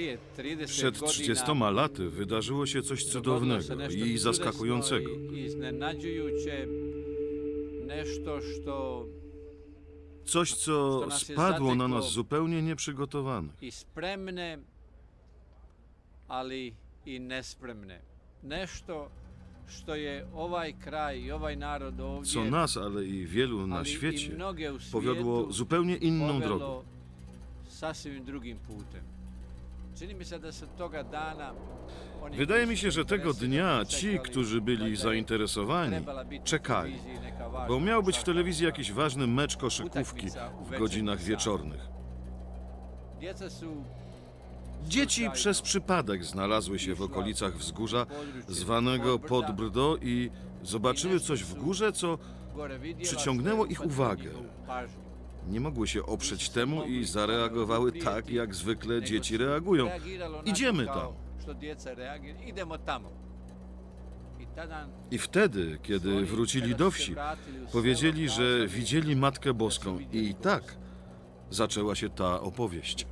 Prije 30 Przed godina 30 laty wydarzyło się coś cudownego i zaskakującego. Coś, co spadło na nas zupełnie nieprzygotowanych. ali i nespremne. Nešto Co nas, ale i wielu na świecie powiodło zupełnie inną drogą. Wydaje mi się, że tego dnia ci, którzy byli je zainteresowani, czekali, bo miał być w utakmica. telewizji jakiś ważny mecz koszykówki w godzinach wieczornych. Dzieci przez przypadek znalazły się w okolicach wzgórza zwanego Podbrdo i zobaczyły coś w górze, co przyciągnęło ich uwagę. Nie mogły się oprzeć temu i zareagowały tak, jak zwykle dzieci reagują. Idziemy tam. I wtedy, kiedy wrócili do wsi, powiedzieli, że widzieli Matkę Boską. I tak zaczęła się ta opowieść.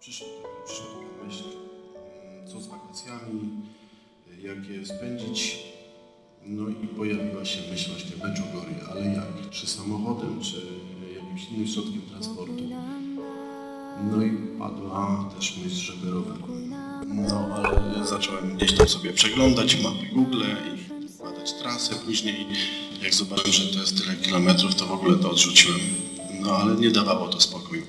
Przyszła taka myśl, co z wakacjami, jak je spędzić. No i pojawiła się myśl właśnie Beczogory, ale jak? Czy samochodem, czy jakimś innym środkiem transportu? No i padła też myśl, żeby rowerem. No ale zacząłem gdzieś tam sobie przeglądać mapy Google i badać trasę. Później jak zobaczyłem, że to jest tyle kilometrów, to w ogóle to odrzuciłem. No ale nie dawało to spokoju.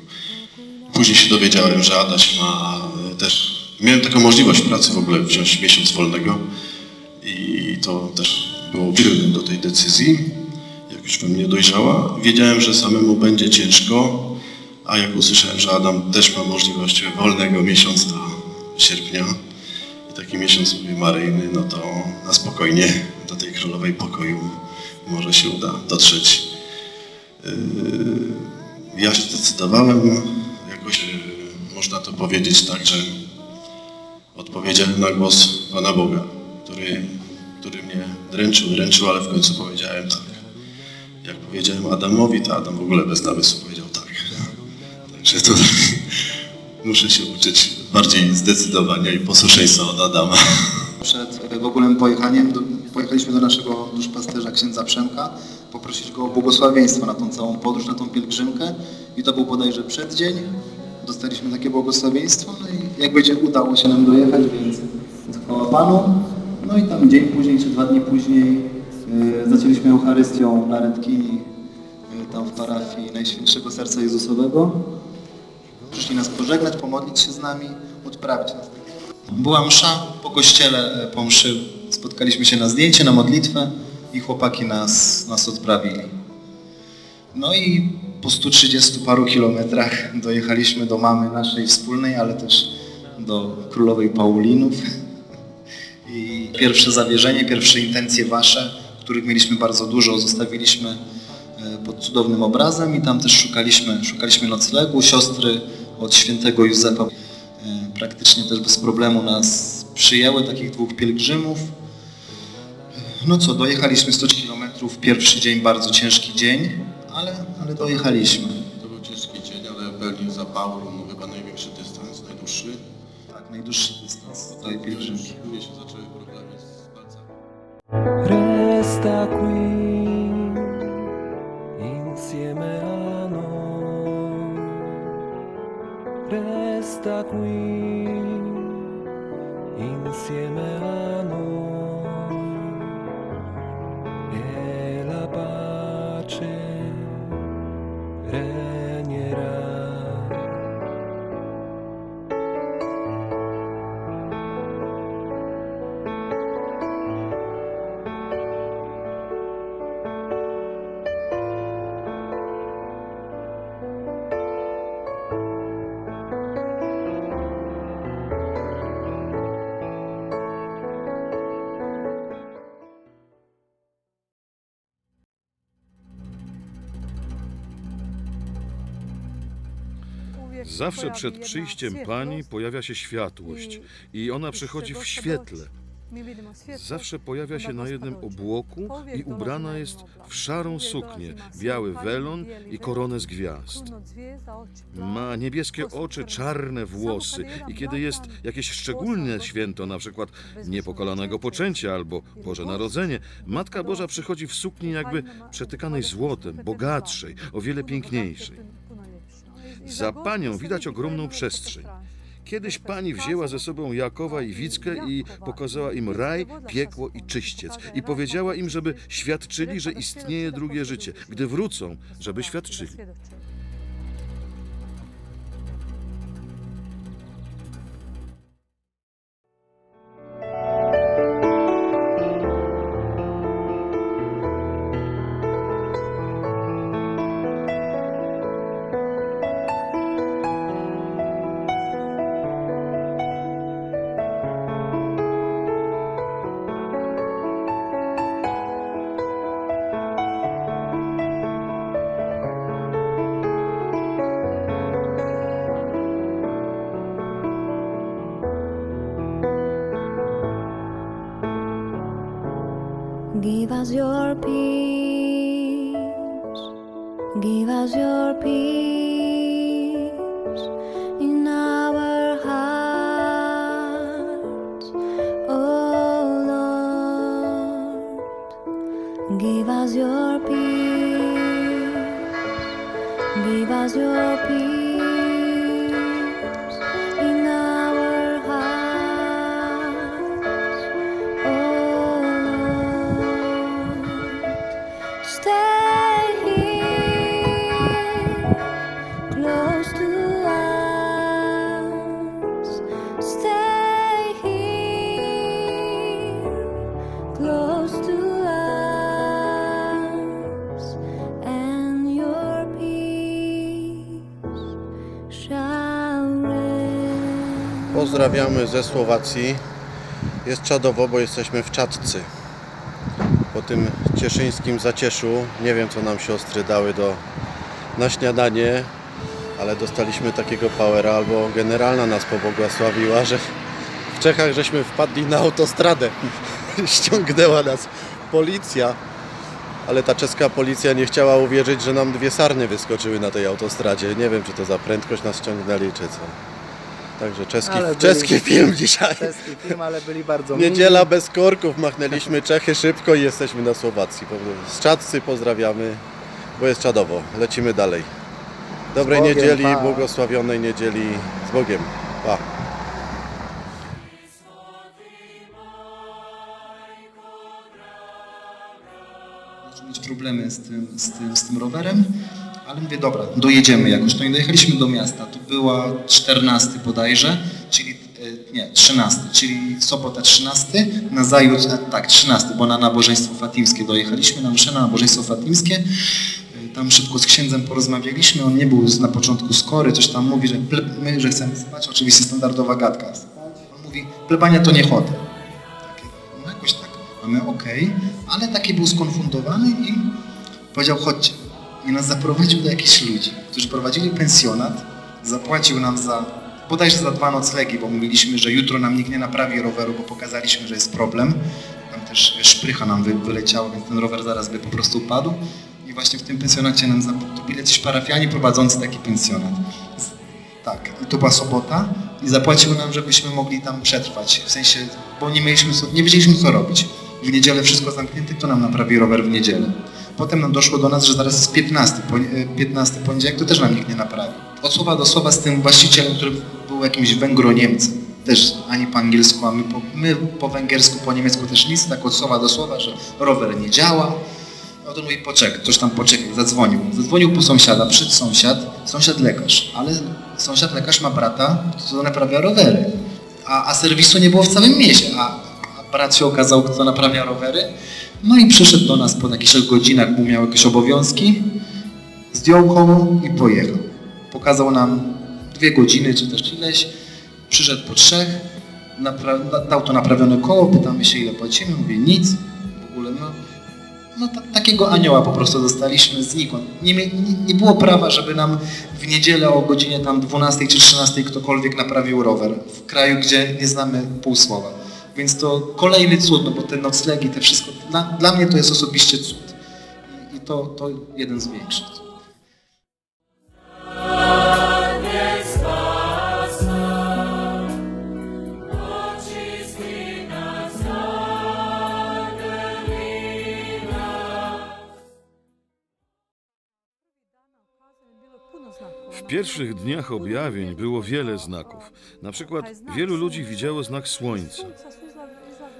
Później się dowiedziałem, że Adaś ma e, też. Miałem taką możliwość pracy w ogóle wziąć miesiąc wolnego i to też było pilne do tej decyzji. Jak już we mnie dojrzała, wiedziałem, że samemu będzie ciężko, a jak usłyszałem, że Adam też ma możliwość wolnego miesiąca sierpnia i taki miesiąc mówię maryjny, no to na spokojnie do tej królowej pokoju może się uda dotrzeć. Yy, ja się zdecydowałem, jakoś e, można to powiedzieć tak, że odpowiedziałem na głos Pana Boga, który, który mnie dręczył, dręczył, ale w końcu powiedziałem tak. Jak powiedziałem Adamowi, to Adam w ogóle bez namysłu powiedział tak. Także to muszę się uczyć bardziej zdecydowania i posłuszeństwa od Adama. Przed e, w ogóle pojechaniem do, pojechaliśmy do naszego duszpasterza księdza Przemka, poprosić go o błogosławieństwo na tą całą podróż, na tą pielgrzymkę i to był bodajże przeddzień. Dostaliśmy takie błogosławieństwo, no i jak będzie udało się nam dojechać, więc, chwała Panu. No i tam dzień później, czy dwa dni później e, zaczęliśmy Eucharystią na Redkini, e, tam w parafii Najświętszego Serca Jezusowego. Przyszli nas pożegnać, pomodlić się z nami, odprawić nas. Była msza po kościele, e, po mszy spotkaliśmy się na zdjęcie, na modlitwę i chłopaki nas, nas odprawili. No i po 130 paru kilometrach dojechaliśmy do mamy naszej wspólnej, ale też do królowej Paulinów. I pierwsze zawierzenie, pierwsze intencje wasze, których mieliśmy bardzo dużo, zostawiliśmy e, pod cudownym obrazem i tam też szukaliśmy, szukaliśmy noclegu. Siostry od świętego Józefa e, praktycznie też bez problemu nas przyjęły, takich dwóch pielgrzymów. No co, dojechaliśmy 100 km, pierwszy dzień bardzo ciężki dzień, ale, ale dojechaliśmy. To był ciężki dzień, ale pełni zapału, no chyba największy dystans, najdłuższy. Tak, najdłuższy dystans tej we Zawsze przed przyjściem Pani pojawia się światłość i ona przychodzi w świetle. Zawsze pojawia się na jednym obłoku i ubrana jest w szarą suknię, biały welon i koronę z gwiazd. Ma niebieskie oczy, czarne włosy i kiedy jest jakieś szczególne święto, na przykład niepokalanego poczęcia albo Boże Narodzenie, Matka Boża przychodzi w sukni jakby przetykanej złotem, bogatszej, o wiele piękniejszej. Za panią widać ogromną przestrzeń. Kiedyś pani wzięła ze sobą Jakowa i Wickę i pokazała im raj, piekło i czyściec. I powiedziała im, żeby świadczyli, że istnieje drugie życie. Gdy wrócą, żeby świadczyli. Peace. Give us your peace in our hearts, oh Lord. Give us your peace. Give us your peace Pozdrawiamy ze Słowacji. Jest czadowo, bo jesteśmy w Czadcy. Po tym cieszyńskim zacieszu. Nie wiem, co nam siostry dały do, na śniadanie, ale dostaliśmy takiego powera, albo generalna nas pobłogosławiła, że w Czechach żeśmy wpadli na autostradę. Ściągnęła nas policja, ale ta czeska policja nie chciała uwierzyć, że nam dwie sarny wyskoczyły na tej autostradzie. Nie wiem, czy to za prędkość nas ściągnęli, czy co. Także czeski, Ale byli- czeski film dzisiaj. Czeski film, ale byli bardzo mili. Niedziela bez korków, machnęliśmy Czechy szybko i jesteśmy na Słowacji. Po Z Czadcy pozdrawiamy, bo jest czadowo. Lecimy dalej. Dobrej Z Bogiem, niedzieli, pa. błogosławionej niedzieli. Z Bogiem. Pa. Mieć problemy z tym, z, tym, z tym rowerem, ale mówię, dobra, dojedziemy jakoś. No i dojechaliśmy do miasta. To była 14 bodajże, czyli e, nie, 13, czyli sobota 13, na zajutrz, e, tak, 13, bo na nabożeństwo fatimskie dojechaliśmy, na mszę na nabożeństwo fatimskie. E, Tam szybko z księdzem porozmawialiśmy, on nie był na początku skory, coś tam mówi, że my, że chcemy spać, oczywiście standardowa gadka. On mówi, plebania to nie chodzę. No jakoś tak, mamy okej, ale taki był skonfundowany i powiedział chodźcie. I nas zaprowadził do jakichś ludzi, którzy prowadzili pensjonat, zapłacił nam za, bodajże za dwa noclegi, bo mówiliśmy, że jutro nam nikt nie naprawi roweru, bo pokazaliśmy, że jest problem. Tam też szprycha nam wy, wyleciała, więc ten rower zaraz by po prostu upadł. I właśnie w tym pensjonacie nam zapłacili jacyś parafiani prowadzący taki pensjonat. Tak, i to była sobota i zapłacił nam, żebyśmy mogli tam przetrwać. W sensie, bo nie mieliśmy, nie wiedzieliśmy co robić. W niedzielę wszystko zamknięte, kto nam naprawi rower w niedzielę. Potem nam doszło do nas, że zaraz jest 15, poni- e, 15 poniedziałek, to też nam nikt nie naprawi. Od słowa do słowa z tym właścicielem, który był jakimś Węgro-Niemcem. Też ani po angielsku, a my po, my po węgiersku, po niemiecku też nic, tak od słowa do słowa, że rower nie działa. No to mówi, poczekaj, ktoś tam poczekaj, zadzwonił. Zadzwonił po sąsiada, przyszedł sąsiad, sąsiad lekarz, ale sąsiad lekarz ma brata, kto naprawia rowery. A, a serwisu nie było w całym mieście, a brat się okazał, kto naprawia rowery. No i przyszedł do nas po jakichś godzinach, bo miał jakieś obowiązki, zdjął koło i pojechał. Pokazał nam dwie godziny, czy też ileś, przyszedł po trzech, dał to naprawione koło, pytamy się ile płacimy, mówię nic, w ogóle no, no ta, takiego anioła po prostu dostaliśmy znikąd. Nie, nie, nie było prawa, żeby nam w niedzielę o godzinie tam 12 czy 13 ktokolwiek naprawił rower w kraju, gdzie nie znamy pół słowa. Więc to kolejny cud, no bo te noclegi, te wszystko, dla, dla mnie to jest osobiście cud. I, i to, to jeden z większych. W pierwszych dniach objawień było wiele znaków. Na przykład wielu ludzi widziało znak słońca.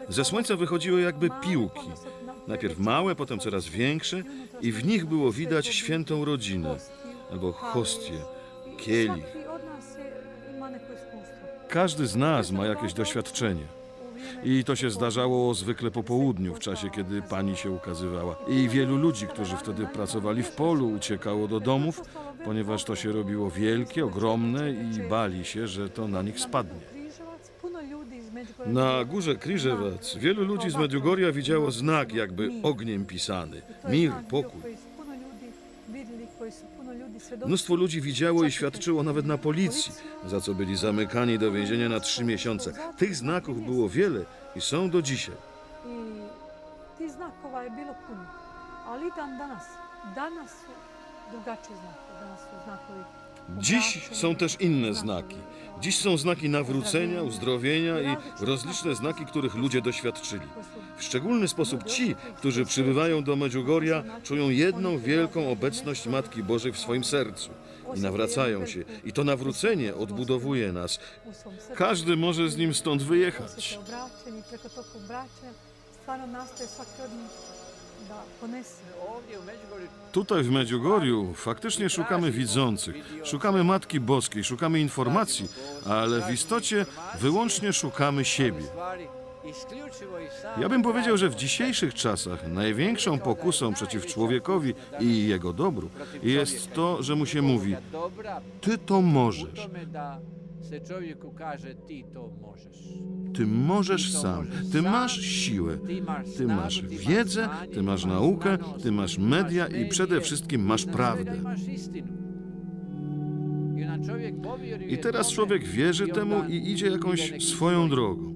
Ze słońca wychodziły jakby piłki. Najpierw małe, potem coraz większe i w nich było widać świętą rodzinę albo hostię, kielich. Każdy z nas ma jakieś doświadczenie. I to się zdarzało zwykle po południu, w czasie, kiedy pani się ukazywała. I wielu ludzi, którzy wtedy pracowali w polu, uciekało do domów, ponieważ to się robiło wielkie, ogromne i bali się, że to na nich spadnie. Na górze Kriżewac wielu ludzi z Medjugorja widziało znak jakby ogniem pisany. Mir, pokój. Mnóstwo ludzi widziało i świadczyło nawet na policji, za co byli zamykani do więzienia na trzy miesiące. Tych znaków było wiele i są do dzisiaj. Znakova je bilo puno. Ali dan danas, danas su drugačiji znakovi. Danas znakovi Dziś są też inne znaki. Dziś są znaki nawrócenia, uzdrowienia i rozliczne znaki, których ludzie doświadczyli. W szczególny sposób ci, którzy przybywają do Medjugorja, czują jedną wielką obecność Matki Bożej w swoim sercu i nawracają się. I to nawrócenie odbudowuje nas. Każdy może z nim stąd wyjechać. Tutaj w Medjugorju faktycznie szukamy widzących, szukamy Matki Boskiej, szukamy informacji, ale w istocie wyłącznie szukamy siebie. Ja bym powiedział, że w dzisiejszych czasach największą pokusą przeciw człowiekowi i jego dobru jest to, że mu się mówi: Ty to możesz, se ti to možeš. ty możesz sam, ty masz siłę, ty masz wiedzę, ty masz naukę, ty masz media i przede wszystkim masz prawdę. I teraz człowiek wierzy temu i idzie jakąś swoją drogą.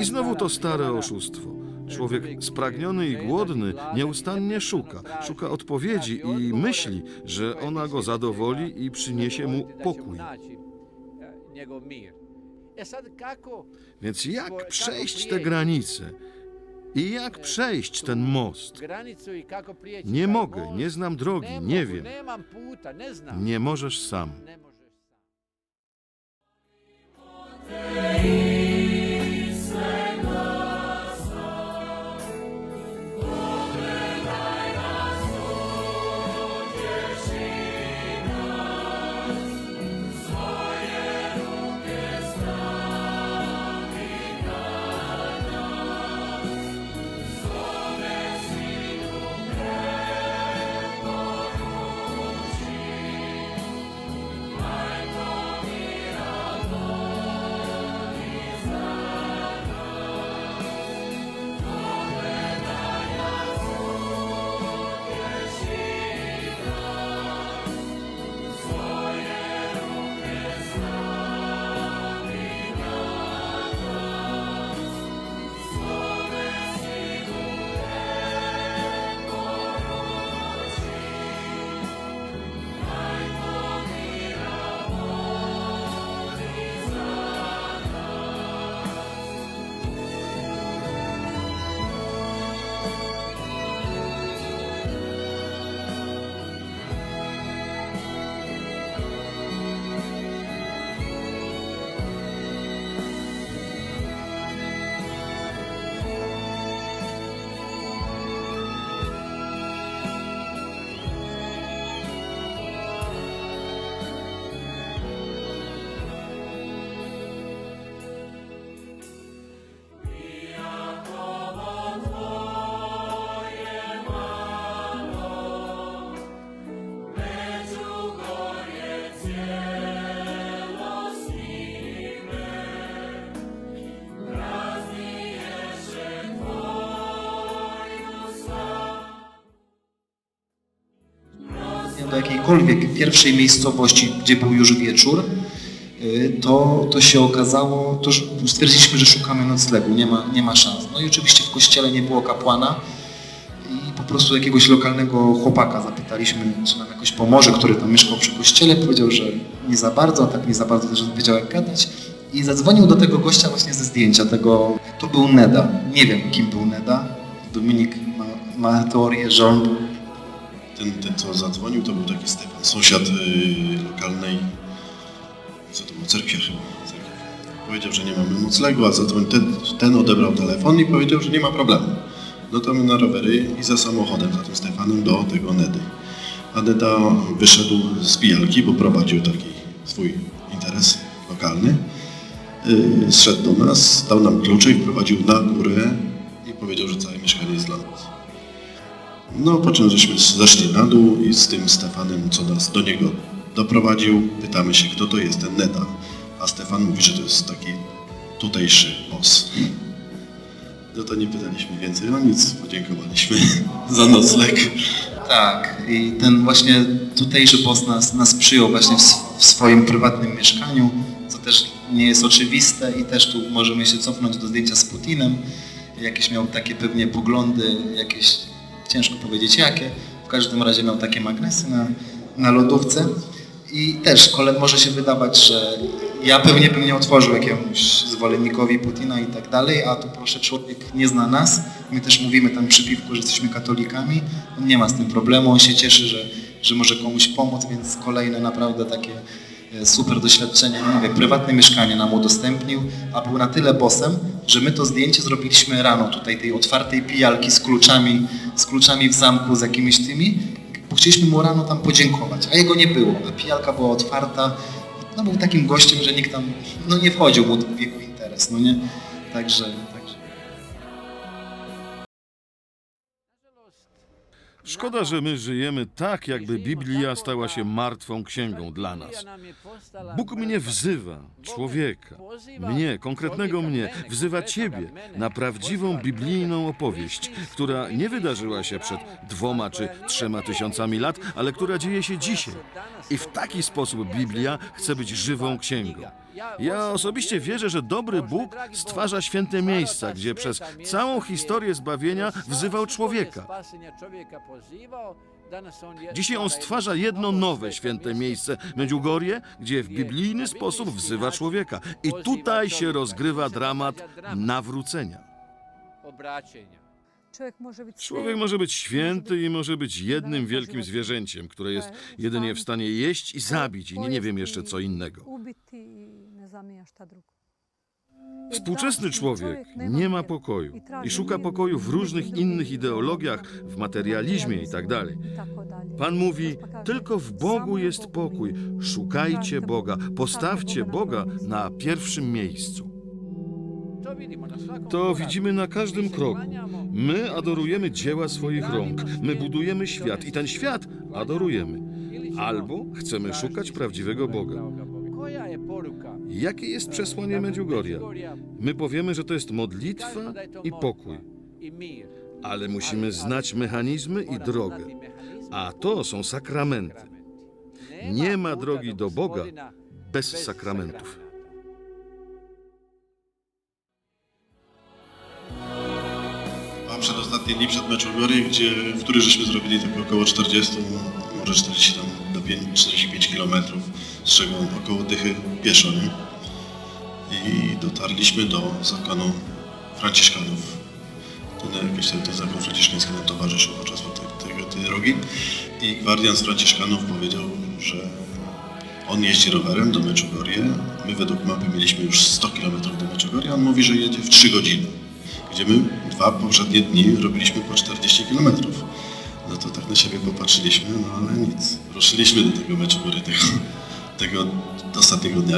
I znowu to stare oszustwo. Człowiek spragniony i głodny nieustannie szuka, szuka odpowiedzi i myśli, że ona go zadowoli i przyniesie mu pokój. Więc jak przejść te granice? I jak przejść ten most? Nie mogę, nie znam drogi, nie wiem. Nie możesz sam. Do jakiejkolwiek pierwszej miejscowości, gdzie był już wieczór, y, to, to się okazało, to stwierdziliśmy, że szukamy noclegu, nie ma, nie ma szans. No i oczywiście w kościele nie było kapłana i po prostu jakiegoś lokalnego chłopaka zapytaliśmy, czy nam jakoś pomoże, który tam mieszkał przy kościele. Powiedział, że nie za bardzo, a tak nie za bardzo też wiedział jak gadać. I zadzwonił do tego gościa właśnie ze zdjęcia tego, to był Neda. Nie wiem kim był Neda. Dominik ma, ma teorię, że on był Ten, ten, co zadzwonił, to był taki Stefan, sąsiad y, lokalnej, co to było, cerkwi chyba. Cerkiew. Powiedział, że nie mamy noclegu, a zadzwonił, ten, ten odebrał telefon i powiedział, że nie ma problemu. No to my na rowery i za samochodem, za tym Stefanem do tego Nedy. A Neda wyszedł z pijalki, bo prowadził taki swój interes lokalny. Yy, zszedł do nas, dał nam klucze i wprowadził na górę No, po czym żeśmy zeszli na dół i z tym Stefanem, co nas do niego doprowadził, pytamy się, kto to jest ten Neda. A Stefan mówi, że to jest taki tutejszy boss. No to nie pytaliśmy więcej o nic, podziękowaliśmy za nocleg. Tak, i ten właśnie tutejszy boss nas, nas przyjął właśnie w, w swoim prywatnym mieszkaniu, co też nie jest oczywiste i też tu możemy się cofnąć do zdjęcia z Putinem. Jakieś miał takie pewnie poglądy, jakieś, ciężko powiedzieć jakie, w każdym razie miał takie magnesy na, na lodówce. I też kole może się wydawać, że ja pewnie bym nie otworzył jakiemuś zwolennikowi Putina i tak dalej, a tu proszę człowiek nie zna nas, my też mówimy tam przy piwku, że jesteśmy katolikami, on nie ma z tym problemu, on się cieszy, że, że może komuś pomóc, więc kolejne naprawdę takie e, super doświadczenie, mówię, prywatne mieszkanie nam udostępnił, a był na tyle bosem, że my to zdjęcie zrobiliśmy rano tutaj tej otwartej pijalki z kluczami, z kluczami w zamku, z jakimiś tymi, bo chcieliśmy mu rano tam podziękować, a jego nie było, a pijalka była otwarta, no był takim gościem, że nikt tam, no nie wchodził mu w jego interes, no nie, także, Szkoda, że my żyjemy tak, jakby Biblia stała się martwą księgą dla nas. Bóg mnie wzywa, człowieka, mnie, konkretnego mnie, wzywa Ciebie na prawdziwą biblijną opowieść, która nie wydarzyła się przed dwoma czy trzema tysiącami lat, ale która dzieje się dzisiaj. I w taki sposób Biblia chce być żywą księgą. Ja osobiście wierzę, że dobry Bóg stwarza święte miejsca, gdzie przez całą historię zbawienia wzywał człowieka. Dzisiaj on stwarza jedno nowe święte miejsce, Medjugorje, gdzie w biblijny sposób wzywa człowieka. I tutaj się rozgrywa dramat nawrócenia. Człowiek może być Człowiek może być święty i może być jednym wielkim zwierzęciem, które jest jedynie w stanie jeść i zabić i nie, nie wiem jeszcze co innego. Współczesny człowiek nie ma pokoju i szuka pokoju w różnych innych ideologiach, w materializmie i tak dalej. Pan mówi, tylko w Bogu jest pokój. Szukajcie Boga, postawcie Boga na pierwszym miejscu. To widzimy na każdym kroku. My adorujemy dzieła swoich rąk, my budujemy świat i ten świat adorujemy. Albo chcemy szukać prawdziwego Boga. Jakie jest przesłanie Medjugorja? My powiemy, że to jest modlitwa i pokój, ale musimy znać mechanizmy i drogę, a to są sakramenty. Nie ma drogi do Boga bez sakramentów. A przedostatnie dni przed meczem Gory, gdzie, w który żeśmy zrobili tak około 40, może 40 tam do 5, 45 kilometrów, z czego około dychy pieszo, nie? I dotarliśmy do zakonu Franciszkanów. Ten jakiś ten, ten zakon franciszkański nam towarzyszył podczas tej, tego, tej drogi. I gwardian z Franciszkanów powiedział, że on jeździ rowerem do Meczugorje. My według mapy mieliśmy już 100 km do Meczugorje, on mówi, że jedzie w 3 godziny. Gdzie my dwa poprzednie dni robiliśmy po 40 km. No to tak na siebie popatrzyliśmy, no ale nic. Ruszyliśmy do tego Meczugorje, tego, tego ostatniego dnia.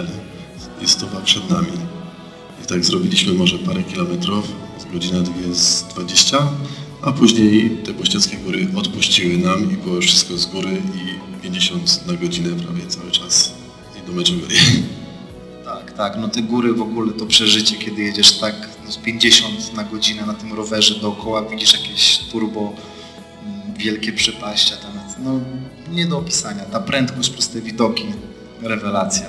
I stopa przed nami. I tak zrobiliśmy może parę kilometrów, godzina dwie z 20, a później te Bościeckie Góry odpuściły nam i było wszystko z góry i 50 na godzinę prawie cały czas i do Meczugorje. Tak, tak, no te góry w ogóle to przeżycie, kiedy jedziesz tak no, z 50 na godzinę na tym rowerze dookoła, widzisz jakieś turbo, mm, wielkie przepaścia tam, no nie do opisania, ta prędkość, proste widoki, rewelacja.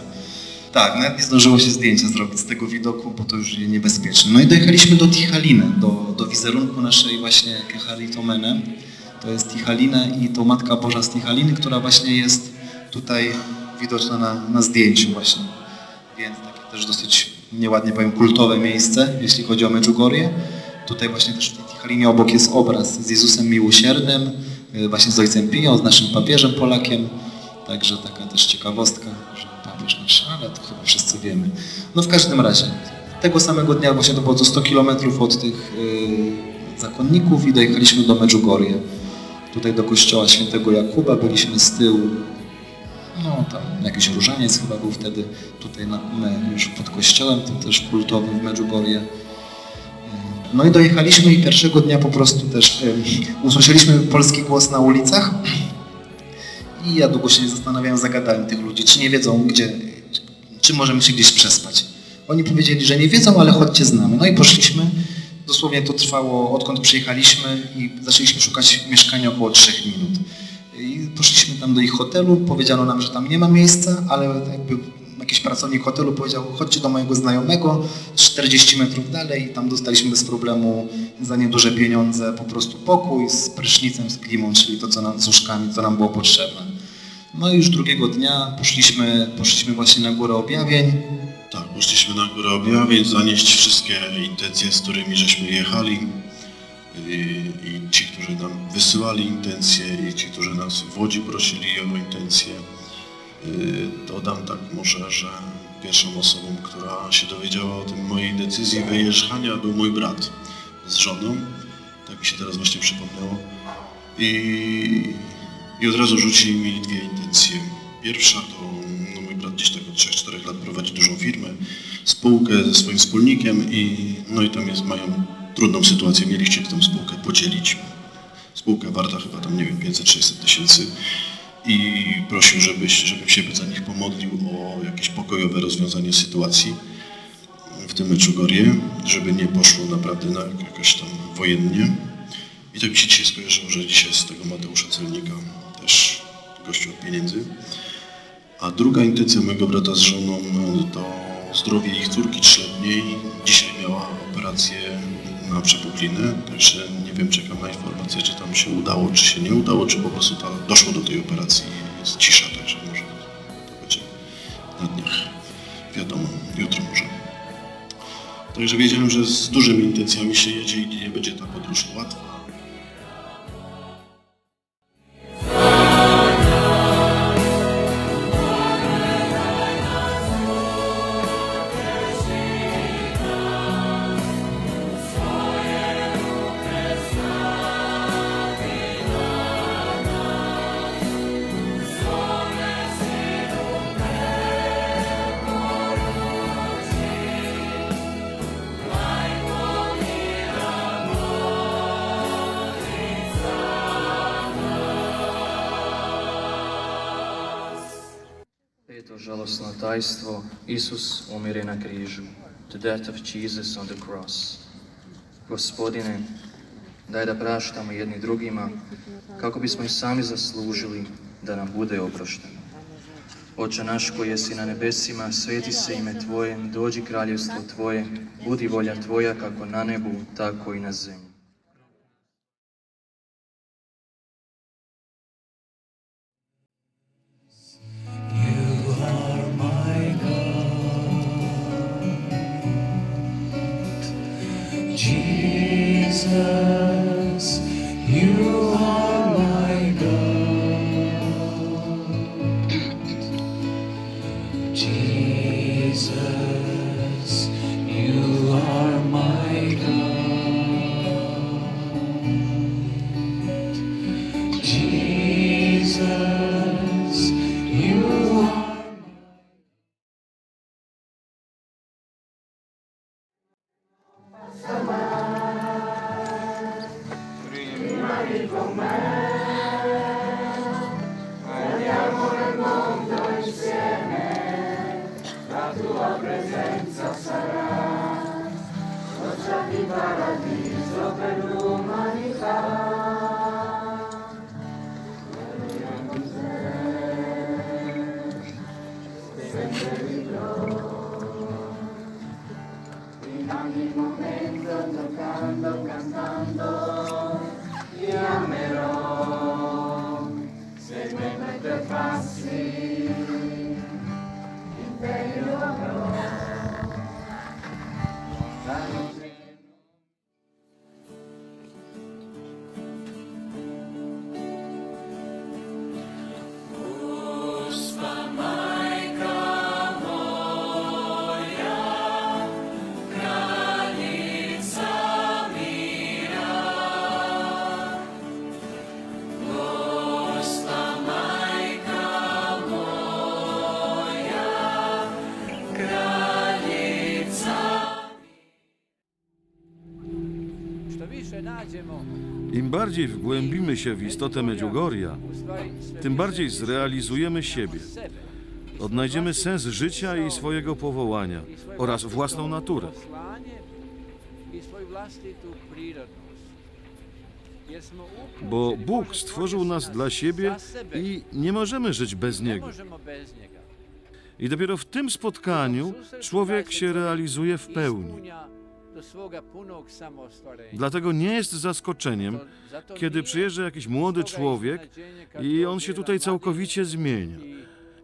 Tak, nawet nie zdążyło się zdjęcia zrobić z tego widoku, bo to już niebezpieczne. No i dojechaliśmy do Tichaliny, do, do wizerunku naszej właśnie Keharitomene. To jest Tichalina i to Matka Boża z Tichaliny, która właśnie jest tutaj widoczna na, na zdjęciu właśnie. Więc takie też dosyć, nieładnie powiem, kultowe miejsce, jeśli chodzi o Medjugorje. Tutaj właśnie też w tej Tichalinie obok jest obraz z Jezusem Miłosiernym, y, właśnie z Ojcem Piją, z naszym papieżem Polakiem. Także taka też ciekawostka, że papież nasz, ale to chyba wszyscy wiemy. No w każdym razie, tego samego dnia, właśnie to było to 100 km od tych y, zakonników i dojechaliśmy do Medjugorje. Tutaj do kościoła świętego Jakuba, byliśmy z tyłu, no tam jakiś różaniec chyba był wtedy, tutaj na, już pod kościołem, tym też kultowym w Medjugorje. No i dojechaliśmy i pierwszego dnia po prostu też y, usłyszeliśmy polski głos na ulicach i ja długo się nie zastanawiałem, zagadałem tych ludzi, czy nie wiedzą gdzie, czy możemy się gdzieś przespać. Oni powiedzieli, że nie wiedzą, ale chodźcie z nami. No i poszliśmy. Dosłownie to trwało odkąd przyjechaliśmy i zaczęliśmy szukać mieszkania około 3 minut. I poszliśmy tam do ich hotelu, powiedziano nam, że tam nie ma miejsca, ale jakby jakiś pracownik hotelu powiedział, chodźcie do mojego znajomego, 40 metrów dalej i tam dostaliśmy bez problemu za nieduże pieniądze po prostu pokój z prysznicem, z klimą, czyli to co nam, z łóżkami, co nam było potrzebne. No i już drugiego dnia poszliśmy, poszliśmy właśnie na górę objawień. Tak, poszliśmy na górę objawień, zanieść wszystkie intencje, z którymi żeśmy jechali. I, ci, którzy nam wysyłali intencje, i ci, którzy nas w Łodzi prosili o intencje. Y, Dodam tak może, że pierwszą osobą, która się dowiedziała o tym mojej decyzji wyjeżdżania był mój brat z żoną. Tak mi się teraz właśnie przypomniało. I, i od razu rzucili mi dwie intencje. Pierwsza to no mój brat gdzieś tak od 3-4 lat prowadzi dużą firmę, spółkę ze swoim wspólnikiem i no i tam jest, mają trudną sytuację, mieli chcieli tę spółkę podzielić. Spółka warta chyba tam, nie wiem, 500-600 tysięcy i prosił, żebyś, żebym się za nich pomodlił o jakieś pokojowe rozwiązanie sytuacji w tym Meczugorje, żeby nie poszło naprawdę na jakoś tam wojennie. I tak mi się dzisiaj skojarzyło, że dzisiaj z tego Mateusza Celnika też gościu od pieniędzy. A druga intencja mojego brata z żoną to zdrowie ich córki trzyletniej. Dzisiaj miała operację na przepuklinę, także nie wiem, czekam na informację, czy tam się udało, czy się nie udało, czy po prostu ta, doszło do tej operacji i jest cisza, także może to będzie na dniach. Wiadomo, jutro może. Także wiedziałem, że z dużymi intencjami się jedzie i nie będzie ta podróż łatwa. Žalosno tajstvo, Isus umire na križu. The death of Jesus on the cross. Gospodine, daj da praštamo jedni drugima, kako bismo i sami zaslužili da nam bude oprošteno. Oče naš koji jesi na nebesima, sveti se ime Tvoje, dođi kraljevstvo Tvoje, budi volja Tvoja kako na nebu, tako i na zemlji. Bardziej wgłębimy się w istotę Medjugorja, tym bardziej zrealizujemy siebie. Odnajdziemy sens życia i swojego powołania oraz własną naturę. Bo Bóg stworzył nas dla siebie i nie możemy żyć bez Niego. I dopiero w tym spotkaniu człowiek się realizuje w pełni. Dlatego nie jest zaskoczeniem, kiedy przyjeżdża jakiś młody człowiek i on się tutaj całkowicie zmienia.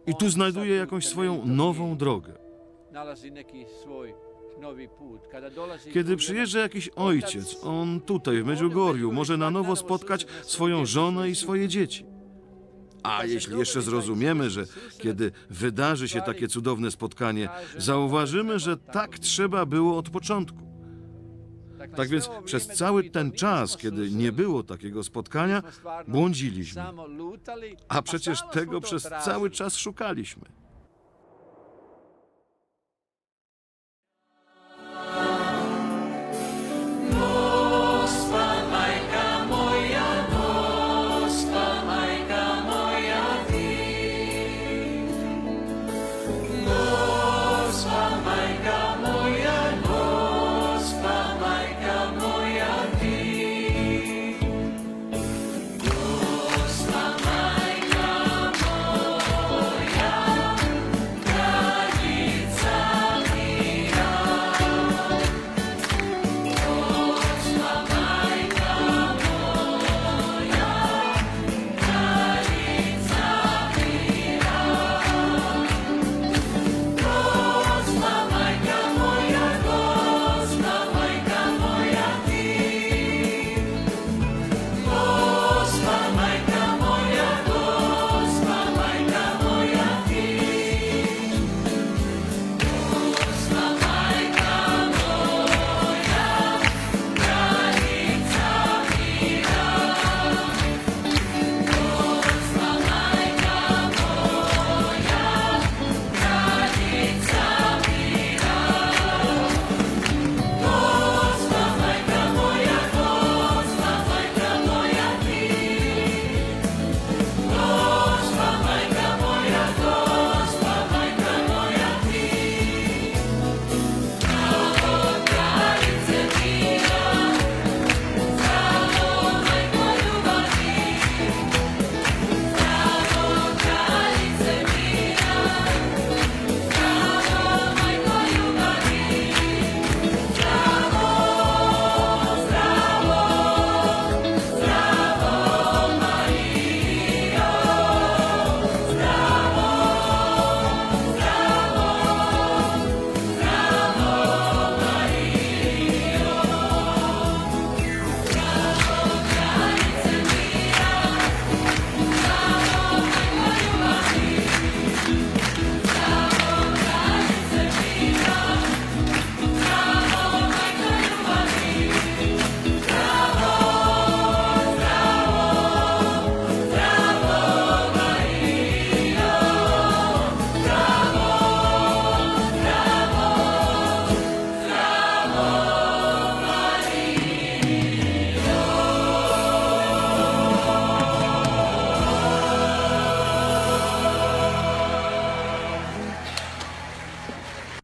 i tu znajduje jakąś swoją nową drogę. Kiedy przyjeżdża jakiś ojciec, on tutaj w Medjugorju może na nowo spotkać swoją żonę i swoje dzieci. A jeśli jeszcze zrozumiemy, że kiedy wydarzy się takie cudowne spotkanie, zauważymy, że tak trzeba było od początku. Tak więc przez cały ten czas, kiedy nie było takiego spotkania, błądziliśmy. A przecież tego przez cały czas szukaliśmy.